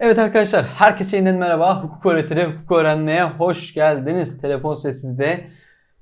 Evet arkadaşlar, herkese yeniden merhaba. Hukuk öğretiri, hukuk öğrenmeye hoş geldiniz. Telefon sessizde.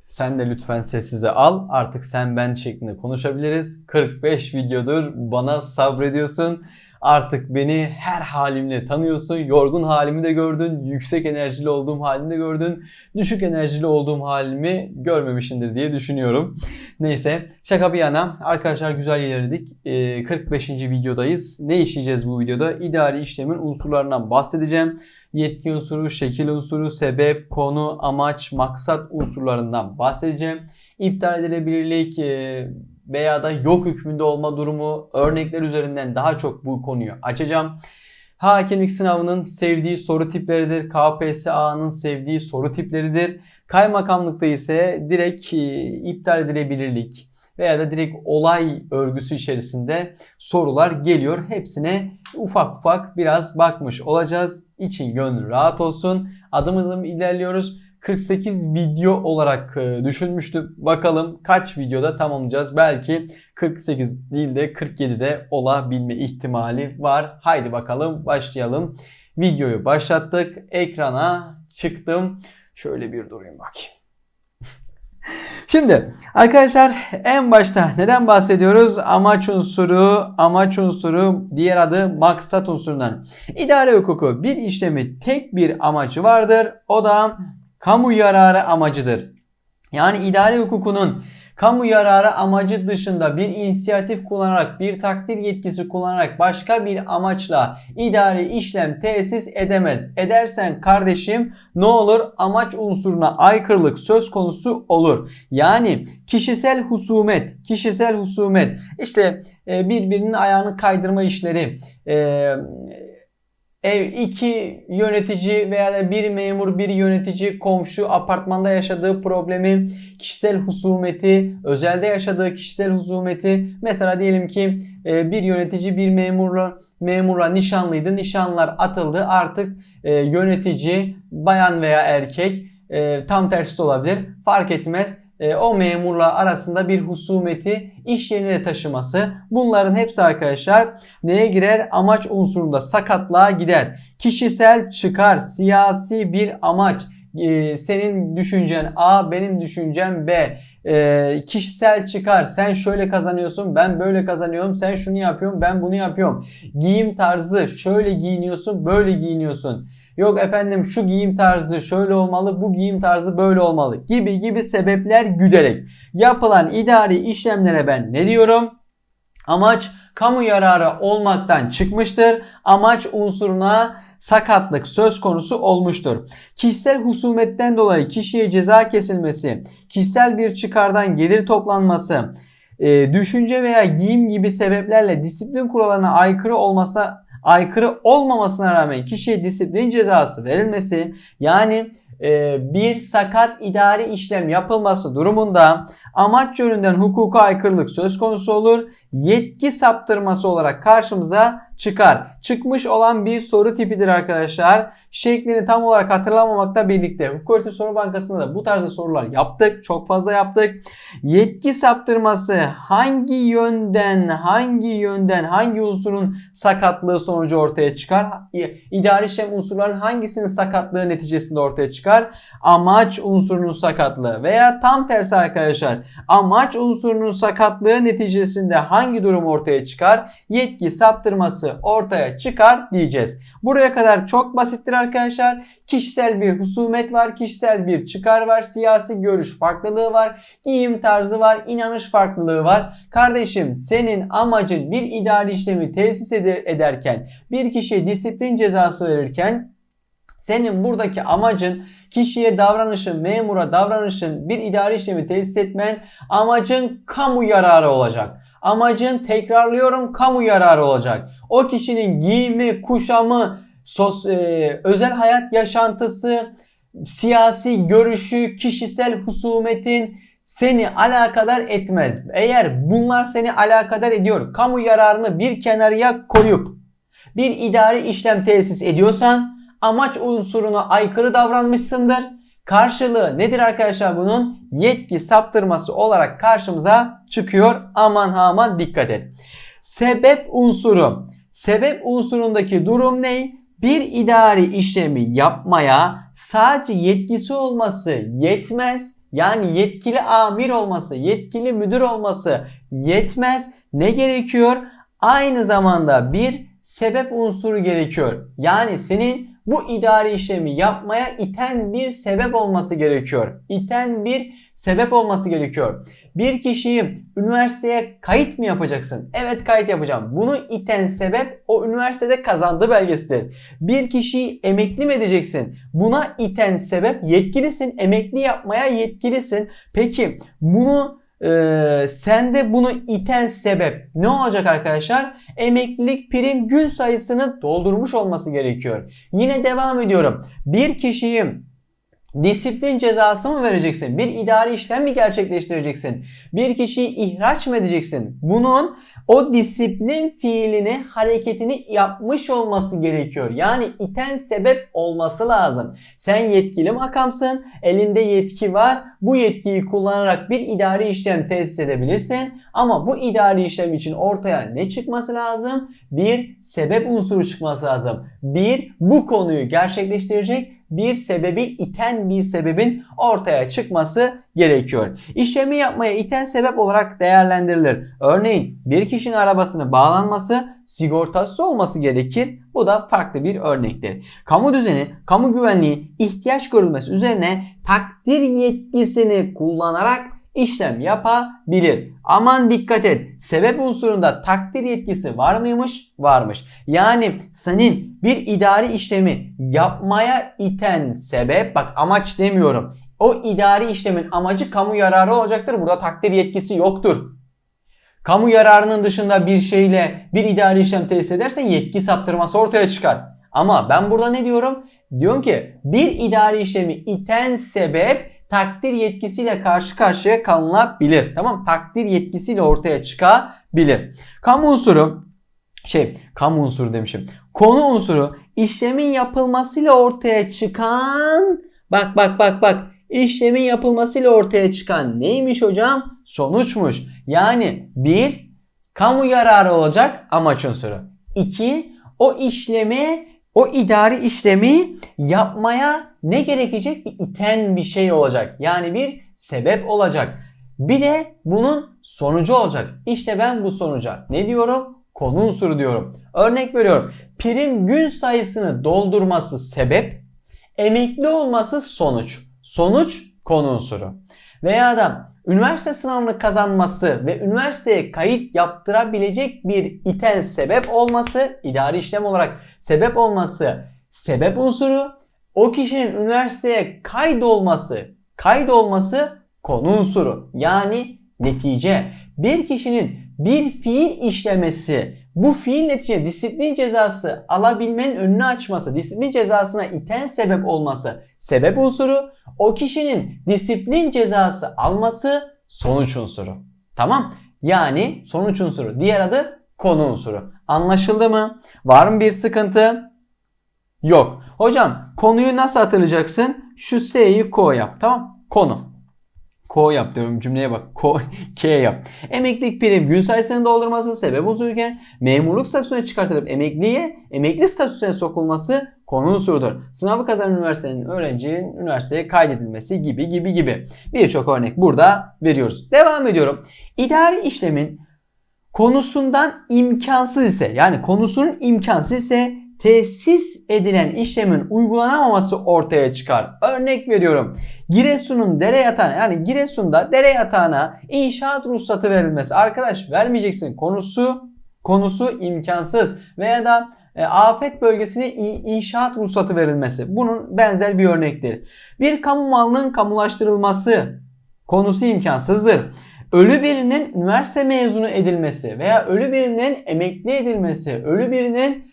Sen de lütfen sessize al. Artık sen ben şeklinde konuşabiliriz. 45 videodur bana sabrediyorsun. Artık beni her halimle tanıyorsun. Yorgun halimi de gördün. Yüksek enerjili olduğum halini de gördün. Düşük enerjili olduğum halimi görmemişindir diye düşünüyorum. Neyse şaka bir yana arkadaşlar güzel ilerledik. Ee, 45. videodayız. Ne işleyeceğiz bu videoda? İdari işlemin unsurlarından bahsedeceğim. Yetki unsuru, şekil unsuru, sebep, konu, amaç, maksat unsurlarından bahsedeceğim. İptal edilebilirlik e, veya da yok hükmünde olma durumu örnekler üzerinden daha çok bu konuyu açacağım. Hakimlik sınavının sevdiği soru tipleridir. KPSSA'nın sevdiği soru tipleridir. Kaymakamlıkta ise direkt e, iptal edilebilirlik veya da direkt olay örgüsü içerisinde sorular geliyor. Hepsine ufak ufak biraz bakmış olacağız. İçin gönlü rahat olsun. Adım adım ilerliyoruz. 48 video olarak e, düşünmüştük. Bakalım kaç videoda tamamlayacağız. Belki 48 değil de 47'de olabilme ihtimali var. Haydi bakalım başlayalım. Videoyu başlattık. Ekrana çıktım. Şöyle bir durayım bakayım. Şimdi arkadaşlar en başta neden bahsediyoruz? Amaç unsuru, amaç unsuru diğer adı maksat unsurundan. İdare hukuku bir işlemi tek bir amacı vardır. O da kamu yararı amacıdır. Yani idare hukukunun kamu yararı amacı dışında bir inisiyatif kullanarak, bir takdir yetkisi kullanarak başka bir amaçla idari işlem tesis edemez. Edersen kardeşim ne olur? Amaç unsuruna aykırılık söz konusu olur. Yani kişisel husumet, kişisel husumet işte e, birbirinin ayağını kaydırma işleri, e, ev iki yönetici veya da bir memur bir yönetici komşu apartmanda yaşadığı problemi kişisel husumeti özelde yaşadığı kişisel husumeti. Mesela diyelim ki e, bir yönetici bir memurla memura nişanlıydı nişanlar atıldı. Artık e, yönetici bayan veya erkek e, tam tersi de olabilir. Fark etmez e, o memurla arasında bir husumeti iş yerine taşıması. Bunların hepsi arkadaşlar neye girer? Amaç unsurunda sakatlığa gider. Kişisel çıkar, siyasi bir amaç, e, senin düşüncen A, benim düşüncem B. E, kişisel çıkar. Sen şöyle kazanıyorsun, ben böyle kazanıyorum. Sen şunu yapıyorsun, ben bunu yapıyorum. Giyim tarzı, şöyle giyiniyorsun, böyle giyiniyorsun. Yok efendim şu giyim tarzı şöyle olmalı, bu giyim tarzı böyle olmalı gibi gibi sebepler güderek yapılan idari işlemlere ben ne diyorum? Amaç kamu yararı olmaktan çıkmıştır. Amaç unsuruna sakatlık söz konusu olmuştur. Kişisel husumetten dolayı kişiye ceza kesilmesi, kişisel bir çıkardan gelir toplanması, e, düşünce veya giyim gibi sebeplerle disiplin kurallarına aykırı olması aykırı olmamasına rağmen kişiye disiplin cezası verilmesi yani e, bir sakat idari işlem yapılması durumunda amaç yönünden hukuka aykırılık söz konusu olur. Yetki saptırması olarak karşımıza çıkar. Çıkmış olan bir soru tipidir arkadaşlar. Şeklini tam olarak hatırlamamakla birlikte Hukuk Öğretim Soru Bankası'nda da bu tarzda sorular yaptık. Çok fazla yaptık. Yetki saptırması hangi yönden, hangi yönden, hangi unsurun sakatlığı sonucu ortaya çıkar? İdari işlem unsurların hangisinin sakatlığı neticesinde ortaya çıkar? Amaç unsurunun sakatlığı veya tam tersi arkadaşlar. Amaç unsurunun sakatlığı neticesinde hangi durum ortaya çıkar? Yetki saptırması ortaya çıkar diyeceğiz. Buraya kadar çok basittir arkadaşlar. Kişisel bir husumet var, kişisel bir çıkar var, siyasi görüş farklılığı var, giyim tarzı var, inanış farklılığı var. Kardeşim senin amacın bir idari işlemi tesis ederken, bir kişiye disiplin cezası verirken senin buradaki amacın kişiye davranışın, memura davranışın bir idari işlemi tesis etmen amacın kamu yararı olacak. Amacın tekrarlıyorum kamu yararı olacak. O kişinin giyimi, kuşamı, sos, e, özel hayat yaşantısı, siyasi görüşü, kişisel husumetin seni alakadar etmez. Eğer bunlar seni alakadar ediyor, kamu yararını bir kenarıya koyup bir idari işlem tesis ediyorsan amaç unsuruna aykırı davranmışsındır. Karşılığı nedir arkadaşlar bunun? Yetki saptırması olarak karşımıza çıkıyor. Aman aman dikkat et. Sebep unsuru. Sebep unsurundaki durum ne? Bir idari işlemi yapmaya sadece yetkisi olması yetmez. Yani yetkili amir olması, yetkili müdür olması yetmez. Ne gerekiyor? Aynı zamanda bir sebep unsuru gerekiyor. Yani senin bu idari işlemi yapmaya iten bir sebep olması gerekiyor. İten bir sebep olması gerekiyor. Bir kişiyi üniversiteye kayıt mı yapacaksın? Evet kayıt yapacağım. Bunu iten sebep o üniversitede kazandığı belgesidir. Bir kişiyi emekli mi edeceksin? Buna iten sebep yetkilisin. Emekli yapmaya yetkilisin. Peki bunu ee, sende bunu iten sebep ne olacak arkadaşlar? Emeklilik prim gün sayısını doldurmuş olması gerekiyor. Yine devam ediyorum. Bir kişiyi Disiplin cezası mı vereceksin? Bir idari işlem mi gerçekleştireceksin? Bir kişiyi ihraç mı edeceksin? Bunun o disiplin fiilini, hareketini yapmış olması gerekiyor. Yani iten sebep olması lazım. Sen yetkili makamsın, elinde yetki var. Bu yetkiyi kullanarak bir idari işlem tesis edebilirsin. Ama bu idari işlem için ortaya ne çıkması lazım? Bir sebep unsuru çıkması lazım. Bir bu konuyu gerçekleştirecek bir sebebi iten bir sebebin ortaya çıkması gerekiyor. İşlemi yapmaya iten sebep olarak değerlendirilir. Örneğin bir kişinin arabasını bağlanması sigortası olması gerekir. Bu da farklı bir örnektir. Kamu düzeni, kamu güvenliği, ihtiyaç görülmesi üzerine takdir yetkisini kullanarak işlem yapabilir. Aman dikkat et. Sebep unsurunda takdir yetkisi var mıymış? Varmış. Yani senin bir idari işlemi yapmaya iten sebep bak amaç demiyorum. O idari işlemin amacı kamu yararı olacaktır. Burada takdir yetkisi yoktur. Kamu yararının dışında bir şeyle bir idari işlem tesis edersen yetki saptırması ortaya çıkar. Ama ben burada ne diyorum? Diyorum ki bir idari işlemi iten sebep takdir yetkisiyle karşı karşıya kalınabilir. Tamam Takdir yetkisiyle ortaya çıkabilir. Kamu unsuru şey kamu unsuru demişim. Konu unsuru işlemin yapılmasıyla ortaya çıkan bak bak bak bak işlemin yapılmasıyla ortaya çıkan neymiş hocam? Sonuçmuş. Yani bir kamu yararı olacak amaç unsuru. İki o işleme o idari işlemi yapmaya ne gerekecek? Bir iten bir şey olacak. Yani bir sebep olacak. Bir de bunun sonucu olacak. İşte ben bu sonuca ne diyorum? Konu unsuru diyorum. Örnek veriyorum. Prim gün sayısını doldurması sebep, emekli olması sonuç. Sonuç konu unsuru. Veya da üniversite sınavını kazanması ve üniversiteye kayıt yaptırabilecek bir iten sebep olması, idari işlem olarak sebep olması sebep unsuru, o kişinin üniversiteye kaydolması, kaydolması konu unsuru. Yani netice. Bir kişinin bir fiil işlemesi, bu fiil netice disiplin cezası alabilmenin önünü açması, disiplin cezasına iten sebep olması sebep unsuru, o kişinin disiplin cezası alması sonuç unsuru. Tamam? Yani sonuç unsuru. Diğer adı konu unsuru. Anlaşıldı mı? Var mı bir sıkıntı? Yok. Hocam konuyu nasıl hatırlayacaksın? Şu S'yi ko yap. Tamam? Konu. Ko yap diyorum cümleye bak. Ko, K yap. Emeklilik prim gün sayısını doldurması sebep unsurken memurluk statüsüne çıkartılıp emekliye emekli statüsüne sokulması konu unsurudur. Sınavı kazanan üniversitenin öğrencinin üniversiteye kaydedilmesi gibi gibi gibi. Birçok örnek burada veriyoruz. Devam ediyorum. İdari işlemin konusundan imkansız ise yani konusunun imkansız ise tesis edilen işlemin uygulanamaması ortaya çıkar. Örnek veriyorum. Giresun'un dere yatağına yani Giresun'da dere yatağına inşaat ruhsatı verilmesi. Arkadaş vermeyeceksin. Konusu konusu imkansız veya da e, afet bölgesine inşaat ruhsatı verilmesi. Bunun benzer bir örnektir. Bir kamu malının kamulaştırılması konusu imkansızdır. Ölü birinin üniversite mezunu edilmesi veya ölü birinin emekli edilmesi, ölü birinin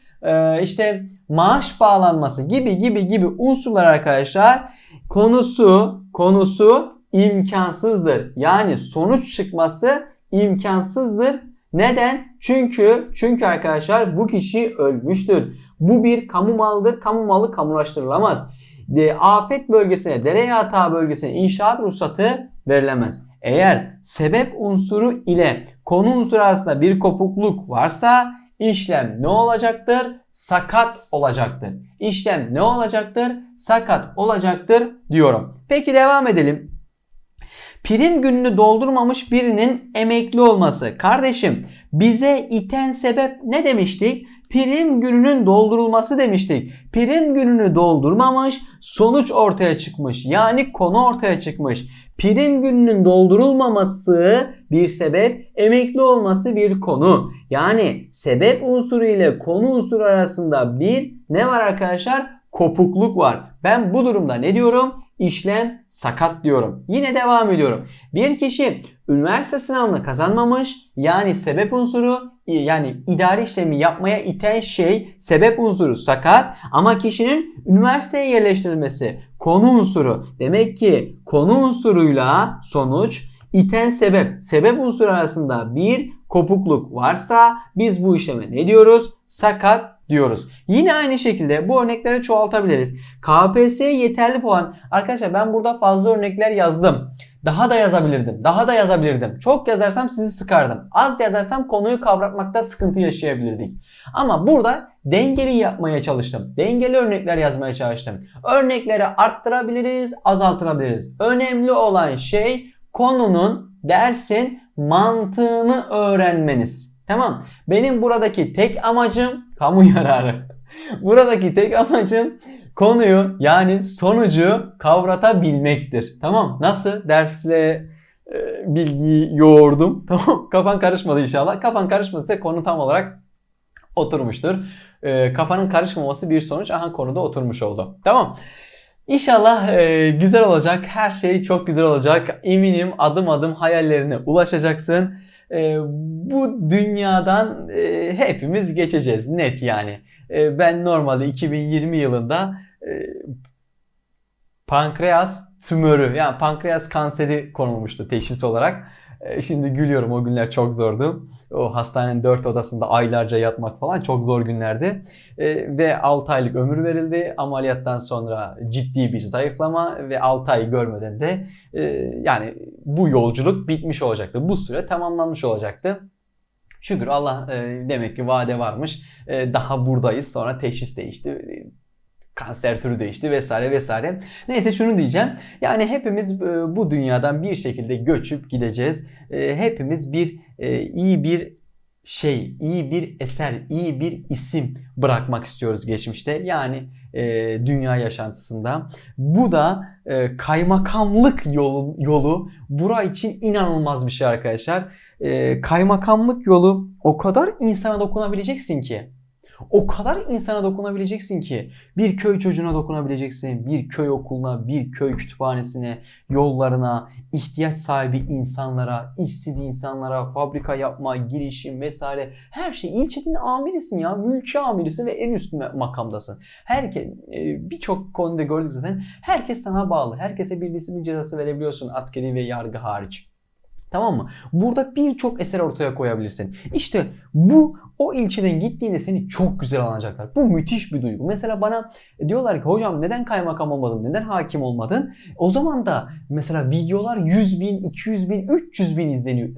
işte maaş bağlanması gibi gibi gibi unsurlar arkadaşlar konusu konusu imkansızdır. Yani sonuç çıkması imkansızdır. Neden? Çünkü çünkü arkadaşlar bu kişi ölmüştür. Bu bir kamu malıdır. Kamu malı kamulaştırılamaz. De, afet bölgesine, dere yatağı bölgesine inşaat ruhsatı verilemez. Eğer sebep unsuru ile konu unsuru arasında bir kopukluk varsa İşlem ne olacaktır? Sakat olacaktır. İşlem ne olacaktır? Sakat olacaktır diyorum. Peki devam edelim. Prim gününü doldurmamış birinin emekli olması. Kardeşim bize iten sebep ne demiştik? Prim gününün doldurulması demiştik. Prim gününü doldurmamış, sonuç ortaya çıkmış. Yani konu ortaya çıkmış. Prim gününün doldurulmaması bir sebep, emekli olması bir konu. Yani sebep unsuru ile konu unsuru arasında bir ne var arkadaşlar? Kopukluk var. Ben bu durumda ne diyorum? İşlem sakat diyorum. Yine devam ediyorum. Bir kişi üniversite sınavını kazanmamış yani sebep unsuru yani idari işlemi yapmaya iten şey sebep unsuru sakat ama kişinin üniversiteye yerleştirilmesi konu unsuru. Demek ki konu unsuruyla sonuç iten sebep, sebep unsuru arasında bir kopukluk varsa biz bu işleme ne diyoruz? Sakat diyoruz. Yine aynı şekilde bu örnekleri çoğaltabiliriz. KPSS yeterli puan. Arkadaşlar ben burada fazla örnekler yazdım. Daha da yazabilirdim. Daha da yazabilirdim. Çok yazarsam sizi sıkardım. Az yazarsam konuyu kavratmakta sıkıntı yaşayabilirdik. Ama burada dengeli yapmaya çalıştım. Dengeli örnekler yazmaya çalıştım. Örnekleri arttırabiliriz, azaltabiliriz. Önemli olan şey konunun, dersin mantığını öğrenmeniz. Tamam. Benim buradaki tek amacım kamu yararı. buradaki tek amacım konuyu yani sonucu kavratabilmektir. Tamam. Nasıl? Dersle e, bilgiyi yoğurdum. Tamam. Kafan karışmadı inşallah. Kafan karışmadıysa konu tam olarak oturmuştur. E, kafanın karışmaması bir sonuç. Aha konuda oturmuş oldu. Tamam. İnşallah e, güzel olacak. Her şey çok güzel olacak. Eminim adım adım hayallerine ulaşacaksın. E, bu dünyadan e, hepimiz geçeceğiz. Net yani. E, ben normalde 2020 yılında e, pankreas tümörü yani pankreas kanseri konulmuştu teşhis olarak. E, şimdi gülüyorum o günler çok zordu. O hastanenin 4 odasında aylarca yatmak falan çok zor günlerdi. E, ve 6 aylık ömür verildi. Ameliyattan sonra ciddi bir zayıflama ve 6 ay görmeden de e, yani bu yolculuk bitmiş olacaktı. Bu süre tamamlanmış olacaktı. Şükür Allah e, demek ki vade varmış. E, daha buradayız. Sonra teşhis değişti kanser türü değişti vesaire vesaire. Neyse şunu diyeceğim. Yani hepimiz e, bu dünyadan bir şekilde göçüp gideceğiz. E, hepimiz bir e, iyi bir şey, iyi bir eser, iyi bir isim bırakmak istiyoruz geçmişte. Yani e, dünya yaşantısında. Bu da e, kaymakamlık yolu, yolu bura için inanılmaz bir şey arkadaşlar. E, kaymakamlık yolu o kadar insana dokunabileceksin ki. O kadar insana dokunabileceksin ki bir köy çocuğuna dokunabileceksin, bir köy okuluna, bir köy kütüphanesine, yollarına, ihtiyaç sahibi insanlara, işsiz insanlara, fabrika yapma, girişim vesaire her şey ilçenin amirisin ya, mülki amirisin ve en üst makamdasın. Herkes birçok konuda gördük zaten. Herkes sana bağlı. Herkese bir disiplin cezası verebiliyorsun askeri ve yargı hariç. Tamam mı? Burada birçok eser ortaya koyabilirsin. İşte bu o ilçeden gittiğinde seni çok güzel anlayacaklar. Bu müthiş bir duygu. Mesela bana diyorlar ki hocam neden kaymakam olmadın? Neden hakim olmadın? O zaman da mesela videolar 100 bin, 200 bin, 300 bin izleniyor.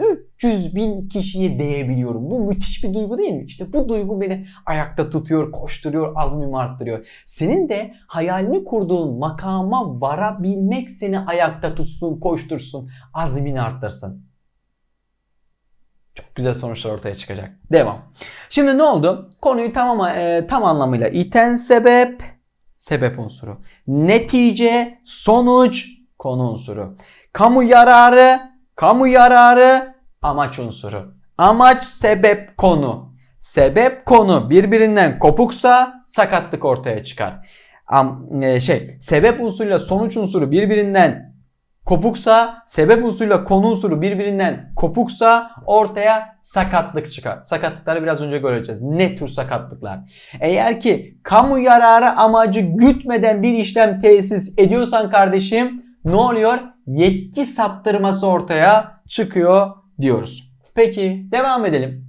300 bin kişiye değebiliyorum. Bu müthiş bir duygu değil mi? İşte bu duygu beni ayakta tutuyor, koşturuyor, azmimi arttırıyor. Senin de hayalini kurduğun makama varabilmek seni ayakta tutsun, koştursun, azmini arttırsın. Çok güzel sonuçlar ortaya çıkacak. Devam. Şimdi ne oldu? Konuyu tamam, e, tam anlamıyla iten sebep, sebep unsuru. Netice, sonuç, konu unsuru. Kamu yararı, kamu yararı, amaç unsuru. Amaç, sebep, konu. Sebep, konu birbirinden kopuksa sakatlık ortaya çıkar. Am, e, şey, sebep unsuruyla sonuç unsuru birbirinden kopuksa, sebep unsuruyla konu unsuru birbirinden kopuksa ortaya sakatlık çıkar. Sakatlıkları biraz önce göreceğiz. Ne tür sakatlıklar? Eğer ki kamu yararı amacı gütmeden bir işlem tesis ediyorsan kardeşim ne oluyor? Yetki saptırması ortaya çıkıyor diyoruz. Peki devam edelim.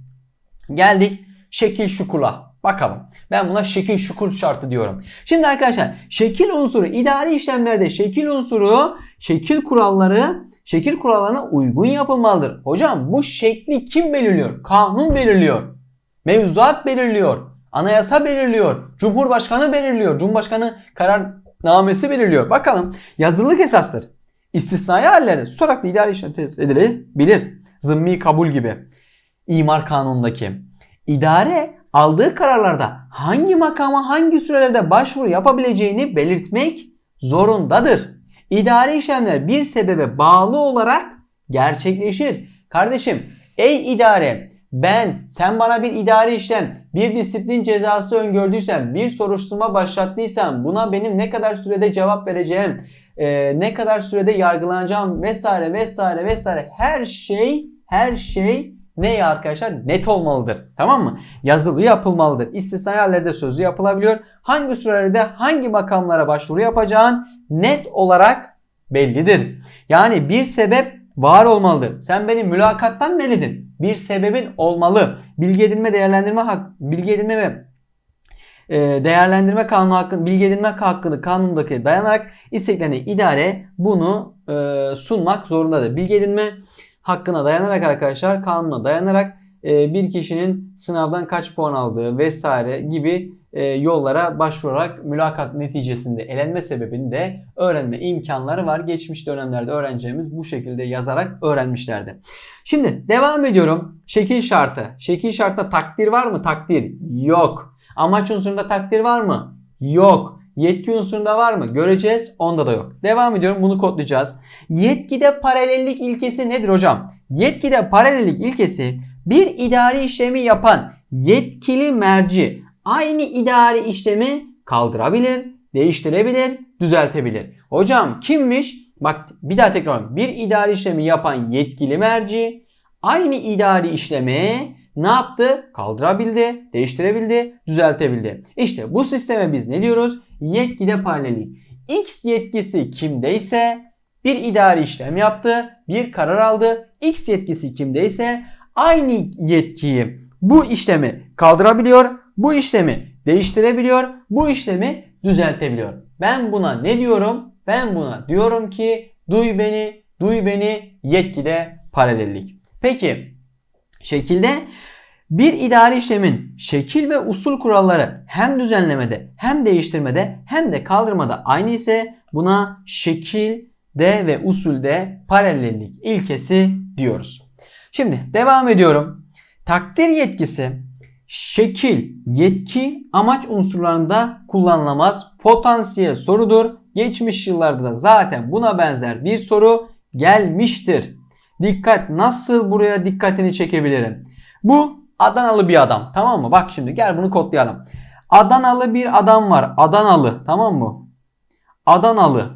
Geldik şekil şukula. Bakalım. Ben buna şekil şukul şartı diyorum. Şimdi arkadaşlar şekil unsuru idari işlemlerde şekil unsuru şekil kuralları şekil kurallarına uygun yapılmalıdır. Hocam bu şekli kim belirliyor? Kanun belirliyor. Mevzuat belirliyor. Anayasa belirliyor. Cumhurbaşkanı belirliyor. Cumhurbaşkanı kararnamesi belirliyor. Bakalım yazılılık esastır. İstisnai hallerde tutarak da idari işlem tesis edilebilir. Zımmi kabul gibi. İmar kanunundaki. İdare aldığı kararlarda hangi makama hangi sürelerde başvuru yapabileceğini belirtmek zorundadır. İdari işlemler bir sebebe bağlı olarak gerçekleşir. Kardeşim ey idare ben sen bana bir idari işlem, bir disiplin cezası öngördüysen, bir soruşturma başlattıysan buna benim ne kadar sürede cevap vereceğim, e, ne kadar sürede yargılanacağım vesaire vesaire vesaire her şey her şey ne arkadaşlar? Net olmalıdır. Tamam mı? Yazılı yapılmalıdır. İstisnai hallerde sözlü yapılabiliyor. Hangi sürelerde hangi makamlara başvuru yapacağın net olarak bellidir. Yani bir sebep var olmalıdır. Sen beni mülakattan mı eledin? Bir sebebin olmalı. Bilgi edinme değerlendirme hak, bilgi edinme ve e, değerlendirme kanunu hakkında bilgi edinme hakkını kanundaki dayanarak isteklerine idare bunu e, sunmak zorundadır. Bilgi edinme hakkına dayanarak arkadaşlar kanuna dayanarak e, bir kişinin sınavdan kaç puan aldığı vesaire gibi e, yollara başvurarak mülakat neticesinde elenme sebebini de öğrenme imkanları var. Geçmiş dönemlerde öğrencilerimiz bu şekilde yazarak öğrenmişlerdi. Şimdi devam ediyorum. Şekil şartı. Şekil şartta takdir var mı? Takdir yok. Amaç unsurunda takdir var mı? Yok. Yetki unsurunda var mı? Göreceğiz. Onda da yok. Devam ediyorum. Bunu kodlayacağız. Yetkide paralellik ilkesi nedir hocam? Yetkide paralellik ilkesi bir idari işlemi yapan yetkili merci aynı idari işlemi kaldırabilir, değiştirebilir, düzeltebilir. Hocam kimmiş? Bak bir daha tekrar Bir idari işlemi yapan yetkili merci aynı idari işlemi ne yaptı? Kaldırabildi, değiştirebildi, düzeltebildi. İşte bu sisteme biz ne diyoruz? Yetkide paralellik. X yetkisi kimdeyse bir idari işlem yaptı, bir karar aldı. X yetkisi kimdeyse aynı yetkiyi bu işlemi kaldırabiliyor, bu işlemi değiştirebiliyor, bu işlemi düzeltebiliyor. Ben buna ne diyorum? Ben buna diyorum ki duy beni, duy beni yetkide paralellik. Peki şekilde bir idari işlemin şekil ve usul kuralları hem düzenlemede hem değiştirmede hem de kaldırmada aynı ise buna şekilde ve usulde paralellik ilkesi diyoruz. Şimdi devam ediyorum. Takdir yetkisi şekil, yetki, amaç unsurlarında kullanılamaz. Potansiyel sorudur. Geçmiş yıllarda da zaten buna benzer bir soru gelmiştir. Dikkat nasıl buraya dikkatini çekebilirim? Bu Adanalı bir adam tamam mı? Bak şimdi gel bunu kodlayalım. Adanalı bir adam var. Adanalı tamam mı? Adanalı.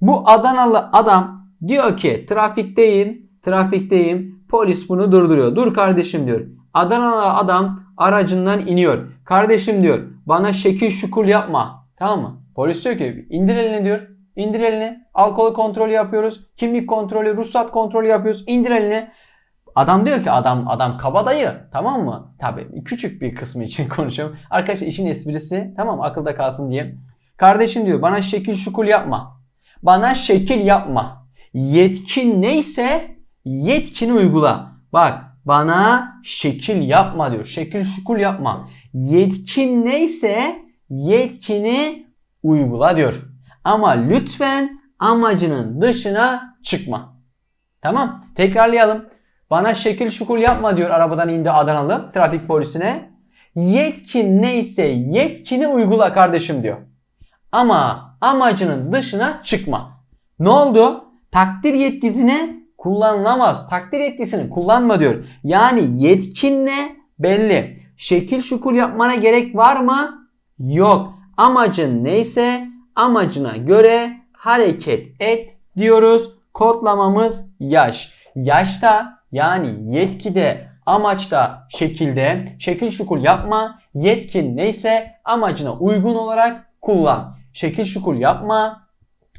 Bu Adanalı adam diyor ki trafikteyim, trafikteyim. Polis bunu durduruyor. Dur kardeşim diyor. Adanalı adam aracından iniyor. Kardeşim diyor bana şekil şukul yapma. Tamam mı? Polis diyor ki indir elini diyor. İndir elini. Alkol kontrolü yapıyoruz. Kimlik kontrolü, ruhsat kontrolü yapıyoruz. İndir elini. Adam diyor ki adam adam kabadayı tamam mı? Tabi küçük bir kısmı için konuşuyorum. Arkadaşlar işin esprisi tamam mı? Akılda kalsın diye. Kardeşim diyor bana şekil şukul yapma. Bana şekil yapma. Yetkin neyse yetkini uygula. Bak bana şekil yapma diyor. Şekil şukul yapma. Yetkin neyse yetkini uygula diyor. Ama lütfen amacının dışına çıkma. Tamam tekrarlayalım. Bana şekil şukul yapma diyor arabadan indi Adanalı trafik polisine. Yetkin neyse yetkini uygula kardeşim diyor. Ama amacının dışına çıkma. Ne oldu? Takdir yetkisini kullanılamaz. Takdir yetkisini kullanma diyor. Yani yetkin ne? Belli. Şekil şukul yapmana gerek var mı? Yok. Amacın neyse amacına göre hareket et diyoruz. Kodlamamız yaş. Yaşta yani yetkide, amaçta, şekilde şekil şukul yapma. Yetkin neyse amacına uygun olarak kullan. Şekil şukul yapma.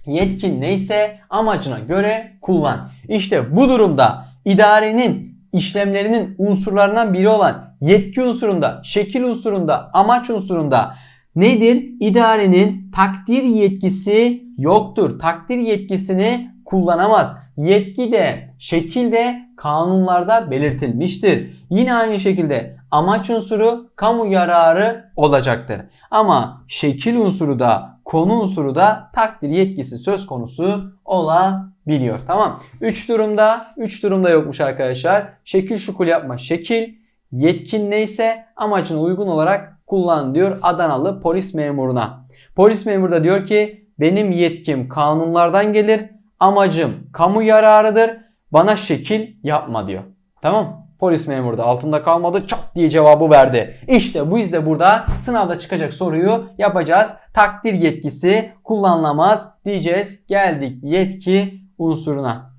Yetkin neyse amacına göre kullan. İşte bu durumda idarenin işlemlerinin unsurlarından biri olan yetki unsurunda, şekil unsurunda, amaç unsurunda nedir? İdarenin takdir yetkisi yoktur. Takdir yetkisini kullanamaz. Yetki de, şekil de kanunlarda belirtilmiştir. Yine aynı şekilde amaç unsuru kamu yararı olacaktır. Ama şekil unsuru da konu unsuru da takdir yetkisi söz konusu olabiliyor. Tamam. 3 durumda 3 durumda yokmuş arkadaşlar. Şekil şukul yapma. Şekil yetkin neyse amacına uygun olarak kullan diyor Adanalı polis memuruna. Polis memuru da diyor ki benim yetkim kanunlardan gelir. Amacım kamu yararıdır. Bana şekil yapma diyor. Tamam. Polis memuru da altında kalmadı. Çat diye cevabı verdi. İşte bu yüzden burada sınavda çıkacak soruyu yapacağız. Takdir yetkisi kullanılamaz diyeceğiz. Geldik yetki unsuruna.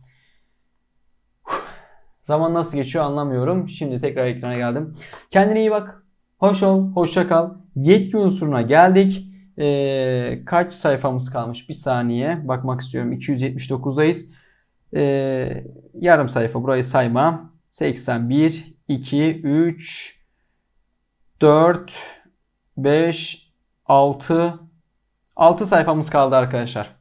Zaman nasıl geçiyor anlamıyorum. Şimdi tekrar ekrana geldim. Kendine iyi bak. Hoş ol. Hoşça kal. Yetki unsuruna geldik. Ee, kaç sayfamız kalmış? Bir saniye. Bakmak istiyorum. 279'dayız. Ee, yarım sayfa. Burayı sayma. 81, 2, 3, 4, 5, 6, 6 sayfamız kaldı arkadaşlar.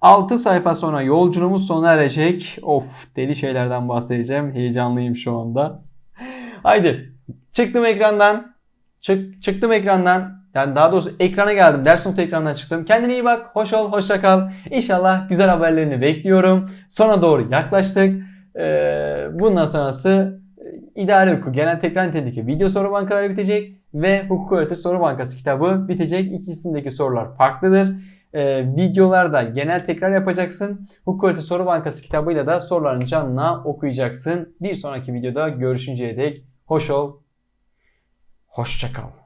6 sayfa sonra yolculuğumuz sona erecek. Of deli şeylerden bahsedeceğim. Heyecanlıyım şu anda. Haydi çıktım ekrandan. Çık, çıktım ekrandan. Yani daha doğrusu ekrana geldim. Ders notu ekrandan çıktım. Kendine iyi bak. Hoş ol. Hoşça kal. İnşallah güzel haberlerini bekliyorum. Sona doğru yaklaştık. Ee, bundan sonrası e, idare hukuku genel tekrar niteliğindeki video soru bankaları bitecek ve hukuk öğreti soru bankası kitabı bitecek. İkisindeki sorular farklıdır. Ee, videolarda genel tekrar yapacaksın. Hukuk öğreti soru bankası kitabıyla da soruların canına okuyacaksın. Bir sonraki videoda görüşünceye dek hoş ol. Hoşça kal.